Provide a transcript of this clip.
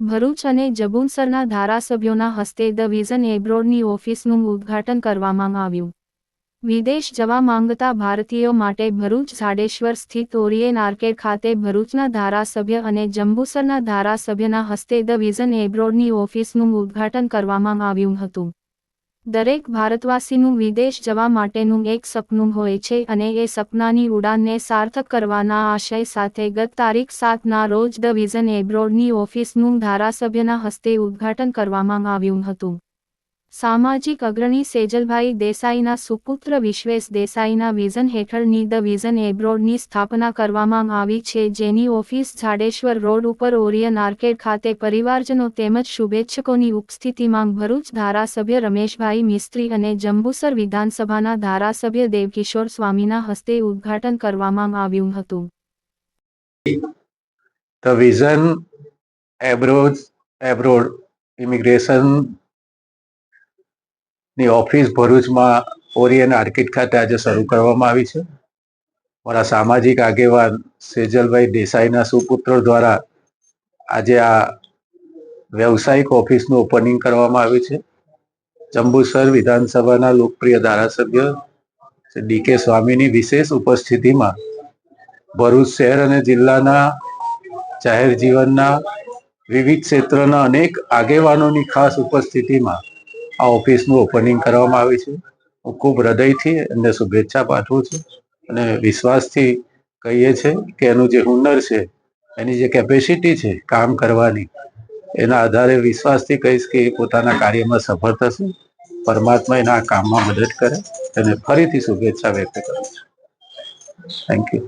ભરૂચ અને જબુનસરના ધારાસભ્યોના હસ્તે ધ વિઝન એબ્રોડની ઓફિસનું ઉદ્ઘાટન કરવામાં આવ્યું. વિદેશ જવા માંગતા ભારતીયો માટે ભરૂચ ઝાડેશ્વર સ્થિત ઓરિયન આર્કેડ ખાતે ભરૂચના ધારાસભ્ય અને જંબુસરના ધારાસભ્યના હસ્તે ધ વિઝન એબ્રોડની ઓફિસનું ઉદ્ઘાટન કરવામાં આવ્યું હતું. દરેક ભારતવાસીનું વિદેશ જવા માટેનું એક સપનું હોય છે અને એ સપનાની ઉડાનને સાર્થક કરવાના આશય સાથે ગત તારીખ સાતના રોજ ધ વિઝન એબ્રોડની ઓફિસનું ધારાસભ્યના હસ્તે ઉદ્ઘાટન કરવામાં આવ્યું હતું. સામાજિક અગ્રણી સેજલભાઈ દેસાઈના સુપુત્ર વિશ્વેશ દેસાઈના વિઝન હેઠળની ધ વિઝન એબ્રોડની સ્થાપના કરવામાં આવી છે, જેની ઓફિસ ઝાડેશ્વર રોડ ઉપર ઓરિયન આર્કેડ ખાતે પરિવારજનો તેમજ શુભેચ્છકોની ઉપસ્થિતિમાં ભરૂચ ધારાસભ્ય રમેશભાઈ મિસ્ત્રી અને જંબુસર વિધાનસભાના ધારાસભ્ય દેવકિશોર સ્વામીના હસ્તે ઉદ્ઘાટન કરવામાં આવ્યું હતું. The vision abroad abroad immigration ની ઓફિસ ભરૂચમાં ઓરિયન આર્કિટ ખાતે આજે શરૂ કરવામાં આવી છે. મારા સામાજિક આગેવાન સેજલભાઈ દેસાઈના સુપુત્ર દ્વારા આજે આ વ્યવસાયિક ઓફિસનું ઓપનિંગ કરવામાં આવ્યું છે. જંબુસર વિધાનસભાના લોકપ્રિય ધારાસભ્ય ડીકે સ્વામીની વિશેષ ઉપસ્થિતિમાં ભરૂચ શહેર અને જિલ્લાના જાહેર જીવનના વિવિધ ક્ષેત્રના અનેક આગેવાનોની ખાસ ઉપસ્થિતિમાં આ ઓફિસનું ઓપનિંગ કરવામાં આવી છે. હું ખૂબ હૃદયથી એમને શુભેચ્છા પાઠવું છું અને વિશ્વાસથી કહીએ છે કે એનું જે હુનર છે, એની જે કેપેસિટી છે કામ કરવાની, એના આધારે વિશ્વાસથી કહીશ કે એ પોતાના કાર્યમાં સફળ થશે. પરમાત્મા એના કામમાં મદદ કરે. અને ફરીથી શુભેચ્છા વ્યક્ત કરું છું. Thank you